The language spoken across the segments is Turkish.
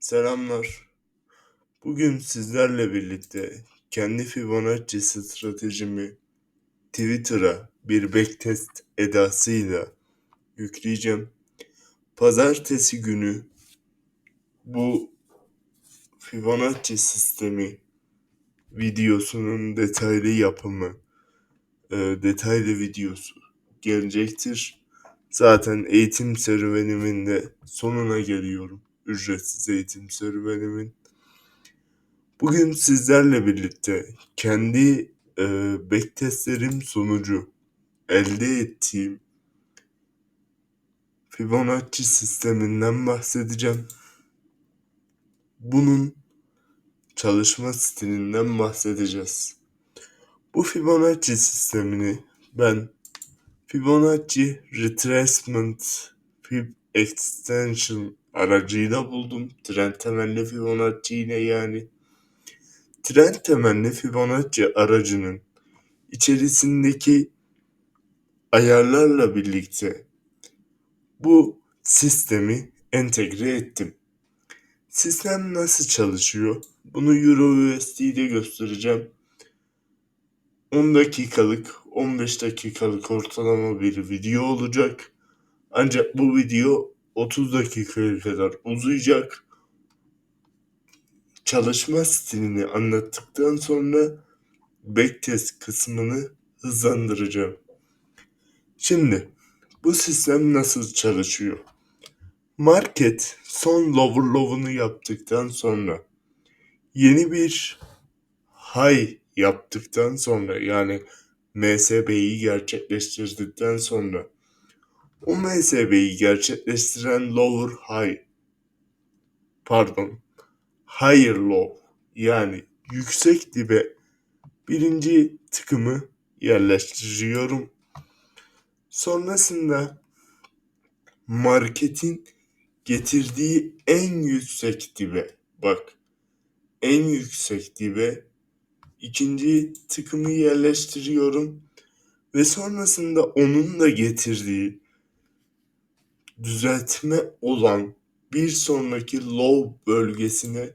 Selamlar. Bugün sizlerle birlikte kendi Fibonacci stratejimi Twitter'a bir backtest edasıyla yükleyeceğim. Pazartesi günü bu Fibonacci sistemi videosunun detaylı yapımı, e, detaylı videosu gelecektir. Zaten eğitim serüvenimin de sonuna geliyorum. Ücretsiz eğitim serüvenimin. Bugün sizlerle birlikte kendi e, backtestlerim sonucu elde ettiğim Fibonacci sisteminden bahsedeceğim. Bunun çalışma stilinden bahsedeceğiz. Bu Fibonacci sistemini ben Fibonacci Retracement Fib Extension aracıyla buldum. Trend temelli Fibonacci ile yani. Trend temelli Fibonacci aracının içerisindeki ayarlarla birlikte bu sistemi entegre ettim. Sistem nasıl çalışıyor? Bunu Euro USD'de göstereceğim. 10 dakikalık, 15 dakikalık ortalama bir video olacak. Ancak bu video 30 dakikaya kadar uzayacak. Çalışma stilini anlattıktan sonra backtest kısmını hızlandıracağım. Şimdi bu sistem nasıl çalışıyor? Market son lower low'unu yaptıktan sonra yeni bir high yaptıktan sonra yani MSB'yi gerçekleştirdikten sonra o MSB'yi gerçekleştiren lower high pardon higher low yani yüksek dibe birinci tıkımı yerleştiriyorum. Sonrasında marketin getirdiği en yüksek dibe bak en yüksek dibe ikinci tıkımı yerleştiriyorum ve sonrasında onun da getirdiği düzeltme olan bir sonraki low bölgesine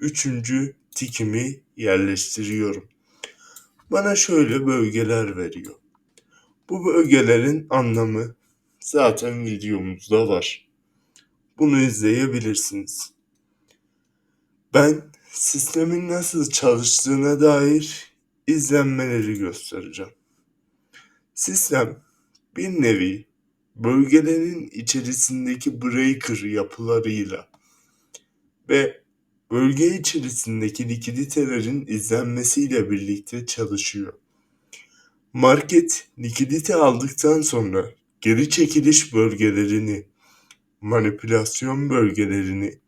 üçüncü tikimi yerleştiriyorum. Bana şöyle bölgeler veriyor. Bu bölgelerin anlamı zaten videomuzda var. Bunu izleyebilirsiniz. Ben sistemin nasıl çalıştığına dair izlenmeleri göstereceğim. Sistem bir nevi bölgelerin içerisindeki breaker yapılarıyla ve bölge içerisindeki likiditelerin izlenmesiyle birlikte çalışıyor. Market likidite aldıktan sonra geri çekiliş bölgelerini, manipülasyon bölgelerini,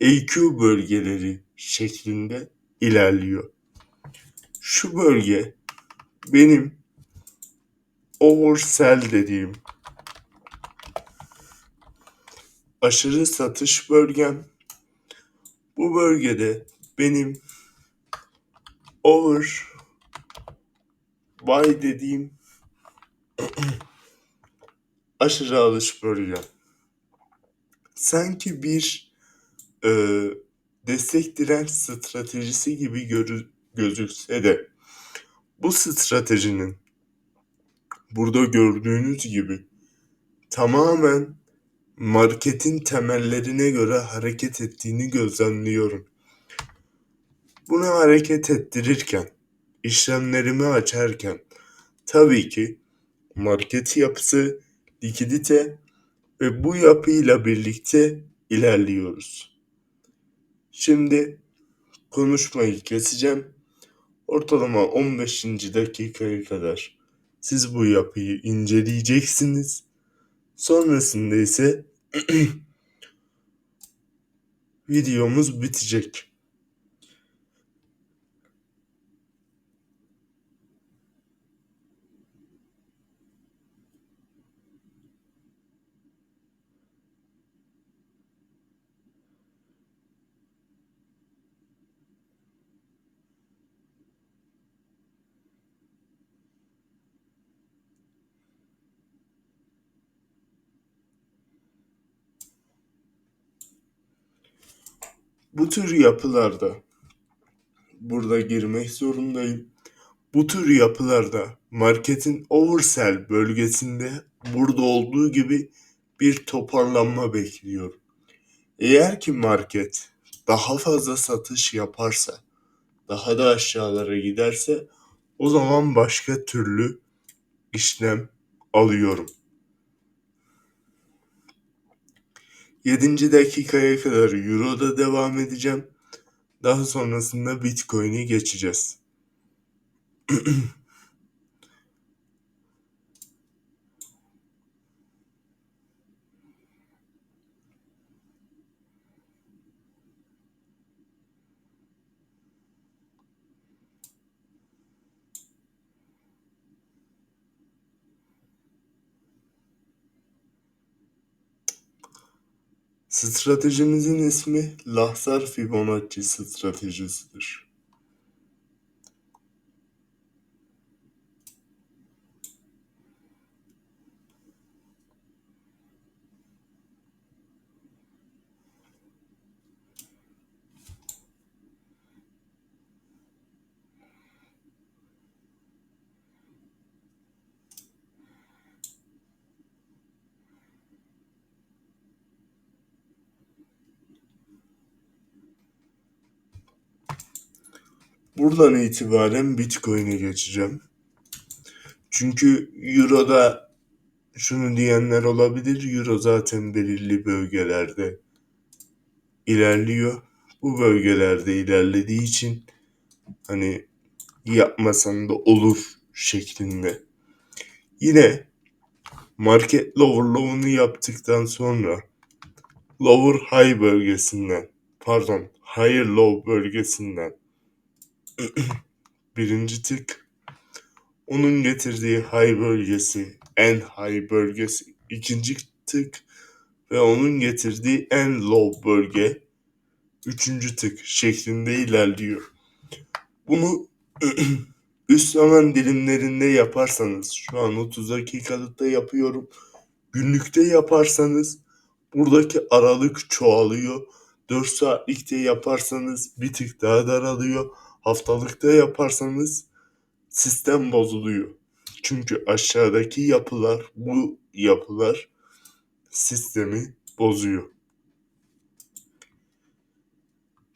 EQ bölgeleri şeklinde ilerliyor. Şu bölge benim oversell dediğim aşırı satış bölgem. Bu bölgede benim over buy dediğim aşırı alış bölgem. Sanki bir e, destek direnç stratejisi gibi görü, gözükse de bu stratejinin burada gördüğünüz gibi tamamen marketin temellerine göre hareket ettiğini gözlemliyorum. Bunu hareket ettirirken, işlemlerimi açarken tabii ki market yapısı, likidite ve bu yapıyla birlikte ilerliyoruz. Şimdi konuşmayı keseceğim. Ortalama 15. dakikaya kadar siz bu yapıyı inceleyeceksiniz. Sonrasında ise videomuz bitecek. Bu tür yapılarda burada girmek zorundayım. Bu tür yapılarda marketin oversell bölgesinde burada olduğu gibi bir toparlanma bekliyorum. Eğer ki market daha fazla satış yaparsa, daha da aşağılara giderse o zaman başka türlü işlem alıyorum. 7. dakikaya kadar Euro'da devam edeceğim. Daha sonrasında Bitcoin'i geçeceğiz. Stratejimizin ismi Lahsar Fibonacci stratejisidir. Buradan itibaren Bitcoin'e geçeceğim. Çünkü Euro'da şunu diyenler olabilir. Euro zaten belirli bölgelerde ilerliyor. Bu bölgelerde ilerlediği için hani yapmasan da olur şeklinde. Yine market lower low'unu yaptıktan sonra lower high bölgesinden pardon higher low bölgesinden birinci tık onun getirdiği high bölgesi en high bölgesi ikinci tık ve onun getirdiği en low bölge üçüncü tık şeklinde ilerliyor. Bunu üst zaman dilimlerinde yaparsanız şu an 30 dakikalıkta yapıyorum. Günlükte yaparsanız buradaki aralık çoğalıyor. 4 saatlikte yaparsanız bir tık daha daralıyor. Haftalıkta yaparsanız sistem bozuluyor. Çünkü aşağıdaki yapılar bu yapılar sistemi bozuyor.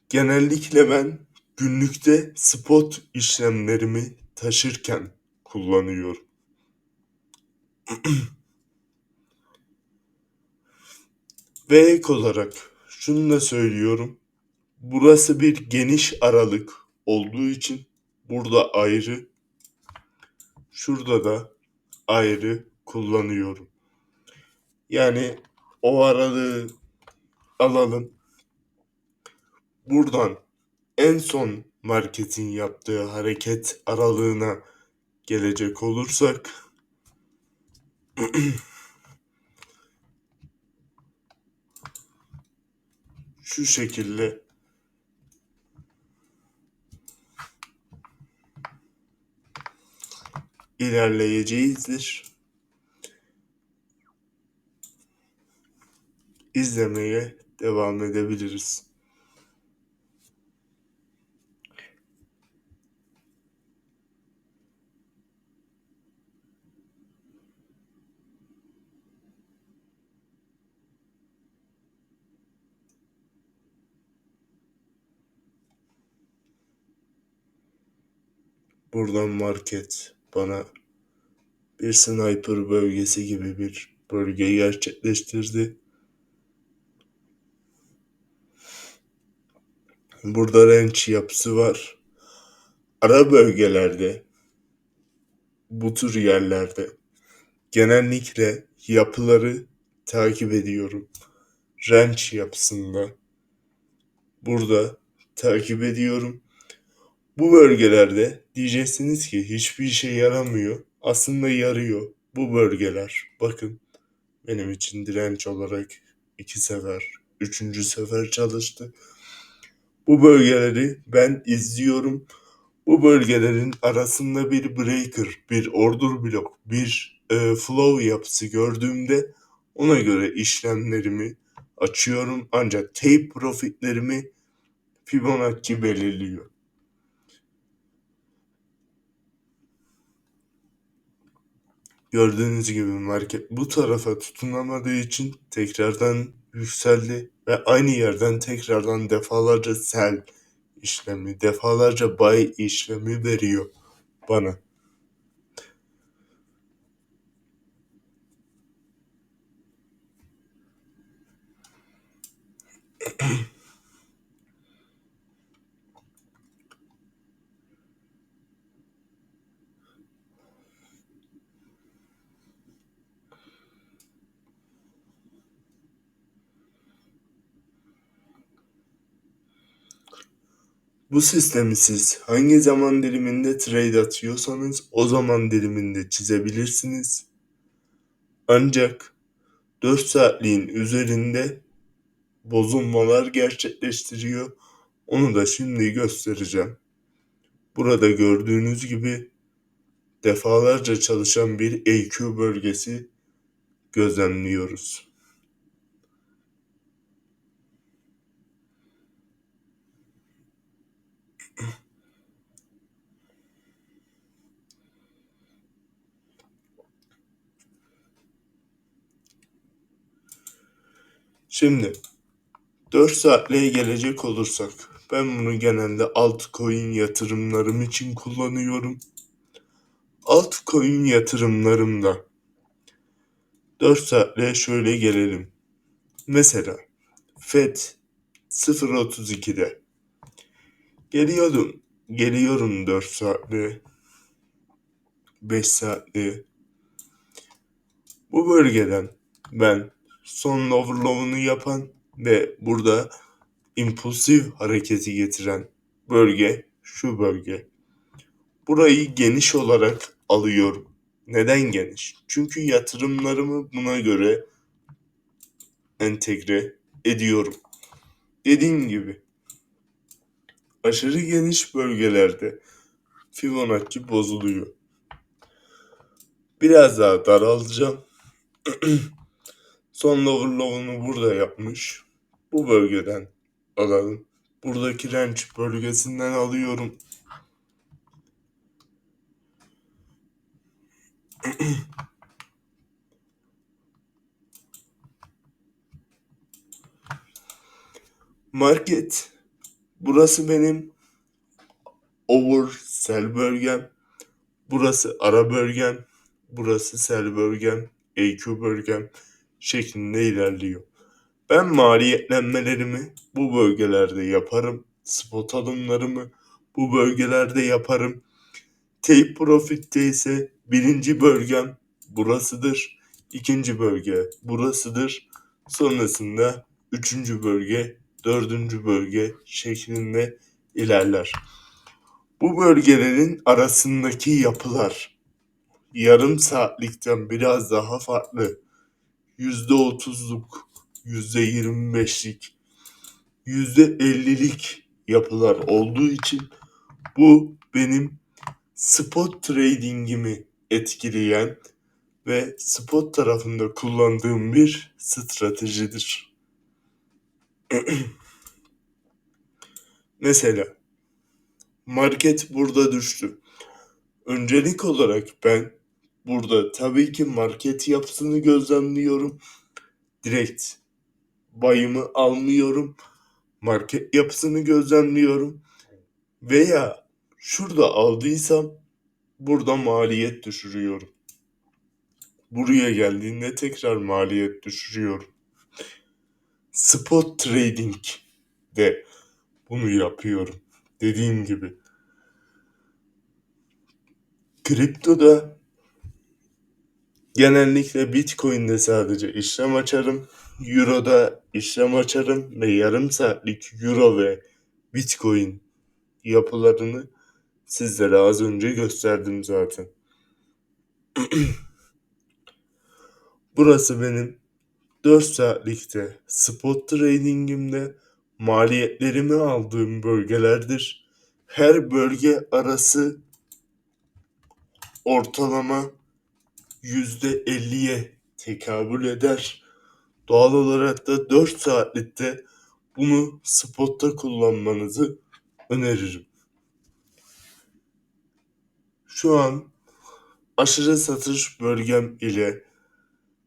Genellikle ben günlükte spot işlemlerimi taşırken kullanıyorum. Ve ek olarak şunu da söylüyorum. Burası bir geniş aralık olduğu için burada ayrı, şurada da ayrı kullanıyorum. Yani o aralığı alalım. Buradan en son marketin yaptığı hareket aralığına gelecek olursak şu şekilde ilerleyeceğizdir. İzlemeye devam edebiliriz. Buradan market bana bir sniper bölgesi gibi bir bölge gerçekleştirdi. Burada range yapısı var. Ara bölgelerde bu tür yerlerde genellikle yapıları takip ediyorum. Range yapısında burada takip ediyorum. Bu bölgelerde diyeceksiniz ki hiçbir işe yaramıyor. Aslında yarıyor bu bölgeler. Bakın benim için direnç olarak iki sefer, üçüncü sefer çalıştı. Bu bölgeleri ben izliyorum. Bu bölgelerin arasında bir breaker, bir order blok, bir e, flow yapısı gördüğümde ona göre işlemlerimi açıyorum. Ancak tape profitlerimi Fibonacci belirliyor. Gördüğünüz gibi market bu tarafa tutunamadığı için tekrardan yükseldi ve aynı yerden tekrardan defalarca sell işlemi, defalarca buy işlemi veriyor bana. Bu sistemi siz hangi zaman diliminde trade atıyorsanız o zaman diliminde çizebilirsiniz. Ancak 4 saatliğin üzerinde bozulmalar gerçekleştiriyor. Onu da şimdi göstereceğim. Burada gördüğünüz gibi defalarca çalışan bir EQ bölgesi gözlemliyoruz. Şimdi 4 saatliğe gelecek olursak ben bunu genelde altcoin yatırımlarım için kullanıyorum. Altcoin yatırımlarımda 4 saatliğe şöyle gelelim. Mesela FED 0.32'de geliyordum. Geliyorum 4 saatliğe 5 saatliğe. Bu bölgeden ben son overlow'unu yapan ve burada impulsif hareketi getiren bölge şu bölge. Burayı geniş olarak alıyorum. Neden geniş? Çünkü yatırımlarımı buna göre entegre ediyorum. Dediğim gibi aşırı geniş bölgelerde Fibonacci bozuluyor. Biraz daha daraltacağım. Son overlow'unu burada yapmış. Bu bölgeden alalım. Buradaki range bölgesinden alıyorum. Market. Burası benim over sell bölgem. Burası ara bölgem. Burası sell bölgem. EQ bölgem şeklinde ilerliyor. Ben maliyetlenmelerimi bu bölgelerde yaparım. Spot alımlarımı bu bölgelerde yaparım. Tape Profit'te ise birinci bölgem burasıdır. ikinci bölge burasıdır. Sonrasında üçüncü bölge, dördüncü bölge şeklinde ilerler. Bu bölgelerin arasındaki yapılar yarım saatlikten biraz daha farklı. Yüzde otuzluk, yüzde yirmi beşlik, yüzde ellilik yapılar olduğu için bu benim spot tradingimi etkileyen ve spot tarafında kullandığım bir stratejidir. Mesela market burada düştü. Öncelik olarak ben burada tabii ki market yapısını gözlemliyorum. Direkt bayımı almıyorum. Market yapısını gözlemliyorum. Veya şurada aldıysam burada maliyet düşürüyorum. Buraya geldiğinde tekrar maliyet düşürüyorum. Spot trading de bunu yapıyorum. Dediğim gibi. Kriptoda genellikle Bitcoin'de sadece işlem açarım. Euro'da işlem açarım ve yarım saatlik Euro ve Bitcoin yapılarını sizlere az önce gösterdim zaten. Burası benim 4 saatlikte spot tradingimde maliyetlerimi aldığım bölgelerdir. Her bölge arası ortalama %50'ye tekabül eder. Doğal olarak da 4 saatlikte bunu spotta kullanmanızı öneririm. Şu an aşırı satış bölgem ile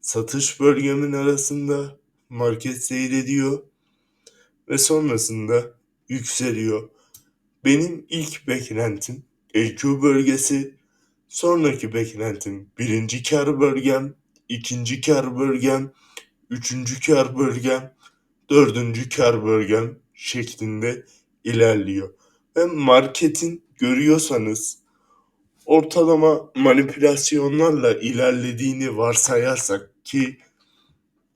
satış bölgemin arasında market seyrediyor ve sonrasında yükseliyor. Benim ilk beklentim EQ bölgesi, sonraki beklentim birinci kar bölgem, ikinci kar bölgem, üçüncü kar bölgem, dördüncü kar bölgem şeklinde ilerliyor. Ve marketin görüyorsanız ortalama manipülasyonlarla ilerlediğini varsayarsak ki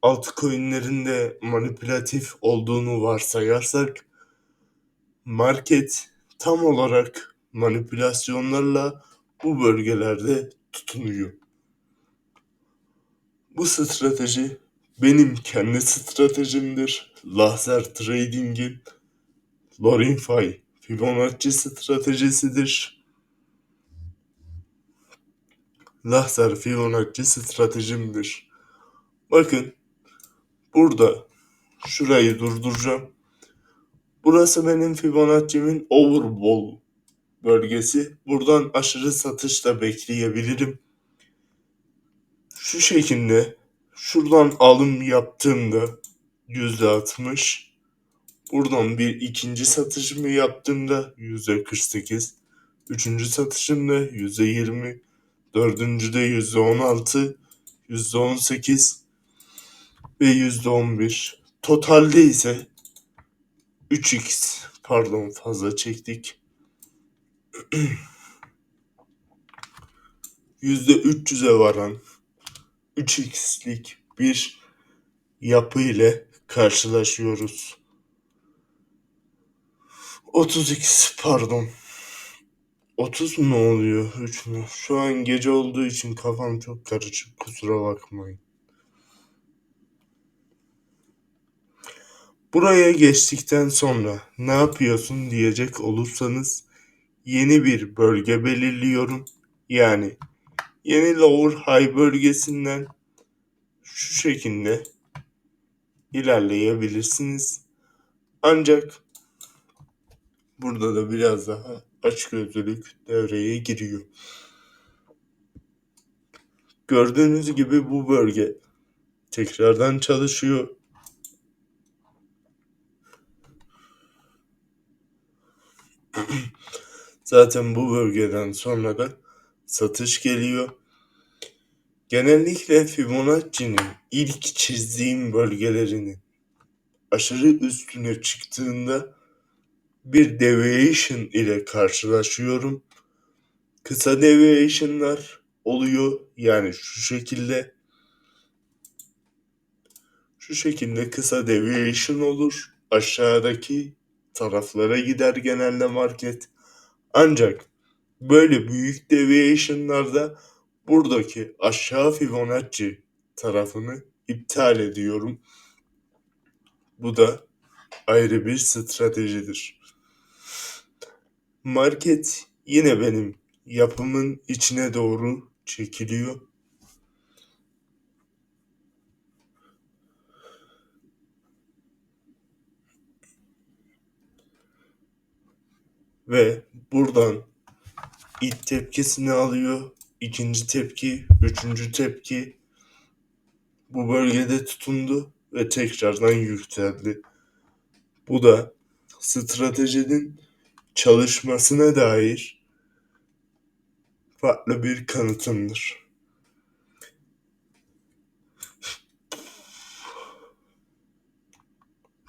altcoin'lerin de manipülatif olduğunu varsayarsak market tam olarak manipülasyonlarla bu bölgelerde tutunuyor. Bu strateji benim kendi stratejimdir. Laser Trading'in Lorinfy Fibonacci stratejisidir. Laser Fibonacci stratejimdir. Bakın burada şurayı durduracağım. Burası benim Fibonacci'min overball bölgesi. Buradan aşırı satış da bekleyebilirim. Şu şekilde şuradan alım yaptığımda yüzde altmış. Buradan bir ikinci satışımı yaptığımda yüzde kırk sekiz. Üçüncü satışımda yüzde yirmi. Dördüncüde yüzde on altı. Yüzde on sekiz. Ve yüzde on bir. Totalde ise 3x pardon fazla çektik. yüzde 300'e varan 3x'lik bir yapı ile karşılaşıyoruz. 30x pardon. 30 mu oluyor? 3 mü? Şu an gece olduğu için kafam çok karışık. Kusura bakmayın. Buraya geçtikten sonra ne yapıyorsun diyecek olursanız yeni bir bölge belirliyorum. Yani yeni lower high bölgesinden şu şekilde ilerleyebilirsiniz. Ancak burada da biraz daha açgözlülük devreye giriyor. Gördüğünüz gibi bu bölge tekrardan çalışıyor. Zaten bu bölgeden sonra da satış geliyor. Genellikle Fibonacci'nin ilk çizdiğim bölgelerini aşırı üstüne çıktığında bir deviation ile karşılaşıyorum. Kısa deviation'lar oluyor. Yani şu şekilde şu şekilde kısa deviation olur. Aşağıdaki taraflara gider genelde market. Ancak böyle büyük deviation'larda buradaki aşağı Fibonacci tarafını iptal ediyorum. Bu da ayrı bir stratejidir. Market yine benim yapımın içine doğru çekiliyor. Ve buradan ilk tepkisini alıyor. ikinci tepki, üçüncü tepki bu bölgede tutundu ve tekrardan yükseldi. Bu da stratejinin çalışmasına dair farklı bir kanıtımdır.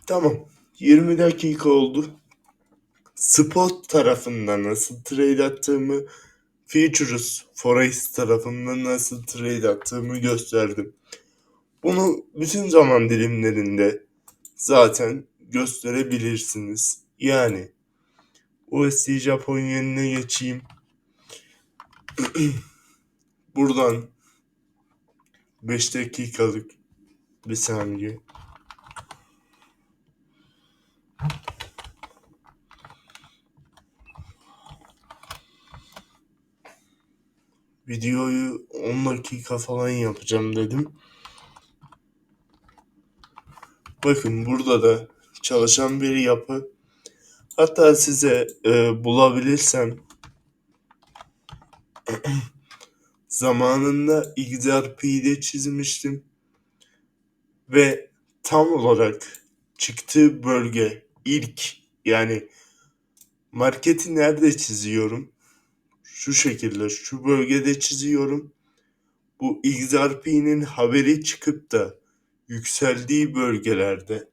Tamam. 20 dakika oldu. Spot tarafında nasıl trade attığımı, Futures Forex tarafında nasıl trade attığımı gösterdim. Bunu bütün zaman dilimlerinde zaten gösterebilirsiniz. Yani USD Japon yenine geçeyim. Buradan 5 dakikalık bir saniye. Videoyu 10 dakika falan yapacağım dedim. Bakın burada da çalışan bir yapı. Hatta size e, bulabilirsem zamanında XRP'de çizmiştim ve tam olarak çıktığı bölge ilk yani marketi nerede çiziyorum? Şu şekilde şu bölgede çiziyorum. Bu XRP'nin haberi çıkıp da yükseldiği bölgelerde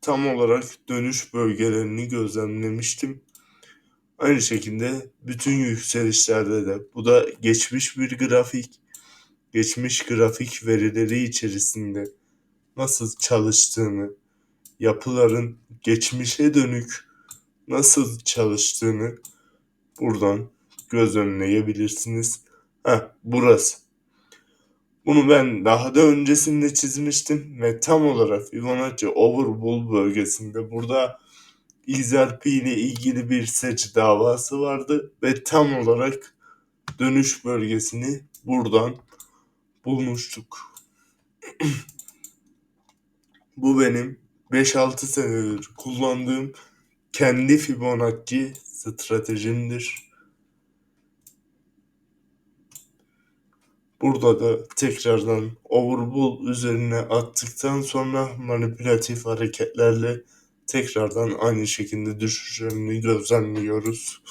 tam olarak dönüş bölgelerini gözlemlemiştim. Aynı şekilde bütün yükselişlerde de bu da geçmiş bir grafik. Geçmiş grafik verileri içerisinde nasıl çalıştığını, yapıların geçmişe dönük nasıl çalıştığını buradan gözlemleyebilirsiniz. Ha burası. Bunu ben daha da öncesinde çizmiştim ve tam olarak Fibonacci Overbull bölgesinde burada XRP ile ilgili bir seç davası vardı ve tam olarak dönüş bölgesini buradan bulmuştuk. Bu benim 5-6 senedir kullandığım kendi Fibonacci stratejimdir. Burada da tekrardan overbull üzerine attıktan sonra manipülatif hareketlerle tekrardan aynı şekilde düşüşlerini gözlemliyoruz.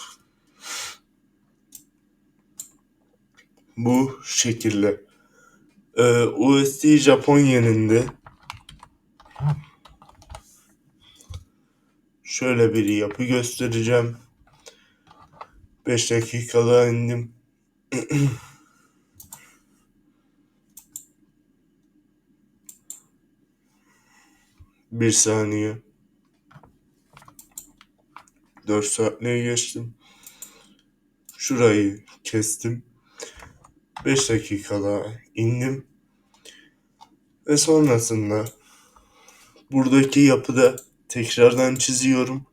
Bu şekilde. Ee, USD Japon yeninde şöyle bir yapı göstereceğim. 5 dakikada indim. Bir saniye. 4 saatliğe geçtim. Şurayı kestim. 5 dakikada indim. Ve sonrasında buradaki yapıda tekrardan çiziyorum.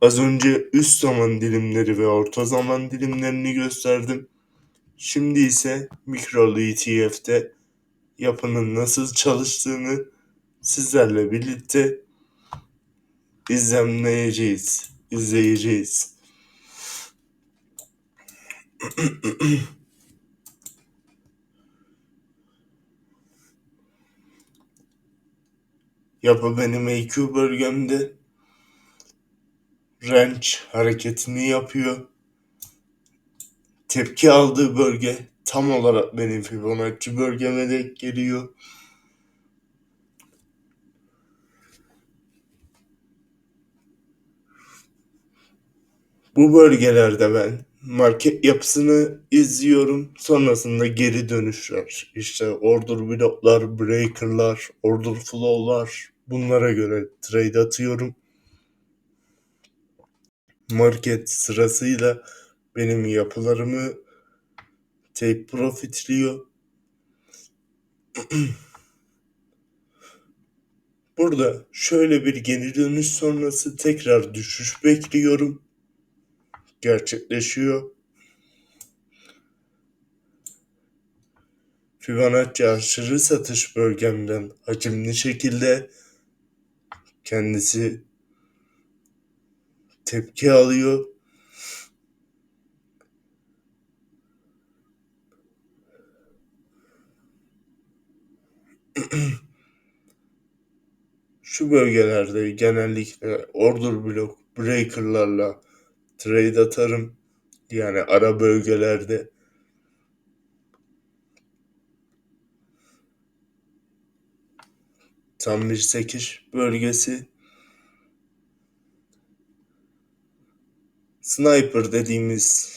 Az önce üst zaman dilimleri ve orta zaman dilimlerini gösterdim. Şimdi ise mikro ETF'de yapının nasıl çalıştığını sizlerle birlikte izlemleyeceğiz, izleyeceğiz. Yapı benim EQ bölgemde range hareketini yapıyor. Tepki aldığı bölge tam olarak benim Fibonacci bölgeme denk geliyor. Bu bölgelerde ben market yapısını izliyorum. Sonrasında geri dönüşler. İşte order bloklar, breaker'lar, order flow'lar bunlara göre trade atıyorum. Market sırasıyla benim yapılarımı take profitliyor. Burada şöyle bir geri dönüş sonrası tekrar düşüş bekliyorum gerçekleşiyor. Fibonacci aşırı satış bölgemden hacimli şekilde kendisi tepki alıyor. Şu bölgelerde genellikle order block breaker'larla trade atarım. Yani ara bölgelerde tam bir sekiş bölgesi sniper dediğimiz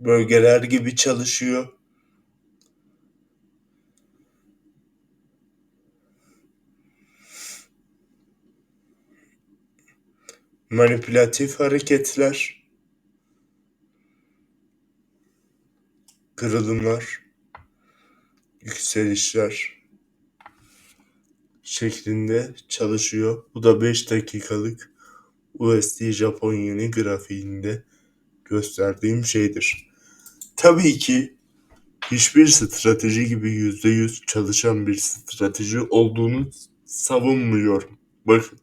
bölgeler gibi çalışıyor. Manipülatif hareketler kırılımlar, yükselişler şeklinde çalışıyor. Bu da 5 dakikalık USD Japon yeni grafiğinde gösterdiğim şeydir. Tabii ki hiçbir strateji gibi %100 çalışan bir strateji olduğunu savunmuyorum. Bakın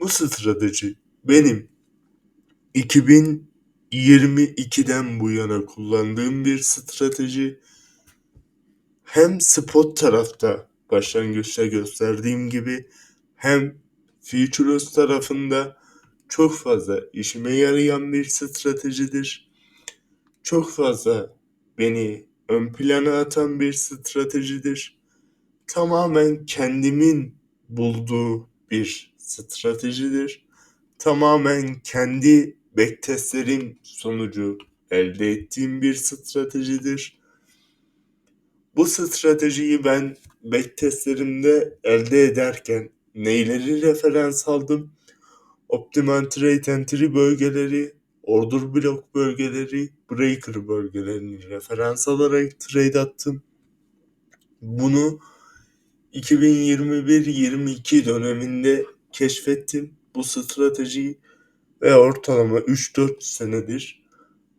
bu strateji benim 2022'den bu yana kullandığım bir strateji. Hem spot tarafta başlangıçta gösterdiğim gibi hem futures tarafında çok fazla işime yarayan bir stratejidir. Çok fazla beni ön plana atan bir stratejidir. Tamamen kendimin bulduğu bir stratejidir. Tamamen kendi backtestlerim sonucu elde ettiğim bir stratejidir. Bu stratejiyi ben backtestlerimde elde ederken neyleri referans aldım? Optimal trade entry bölgeleri, order block bölgeleri, breaker bölgelerini referans alarak trade attım. Bunu 2021-22 döneminde keşfettim bu stratejiyi ve ortalama 3-4 senedir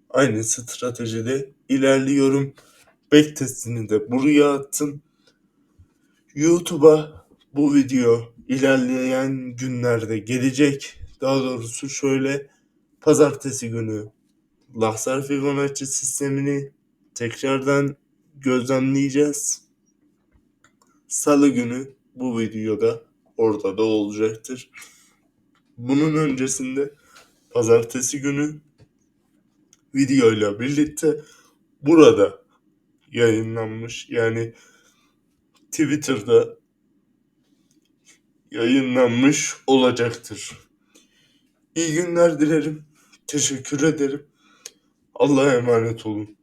aynı stratejide ilerliyorum. Backtestini de buraya attım. YouTube'a bu video ilerleyen günlerde gelecek. Daha doğrusu şöyle pazartesi günü Lahsar Fibonacci sistemini tekrardan gözlemleyeceğiz. Salı günü bu videoda orada da olacaktır. Bunun öncesinde pazartesi günü videoyla birlikte burada yayınlanmış yani Twitter'da yayınlanmış olacaktır. İyi günler dilerim. Teşekkür ederim. Allah'a emanet olun.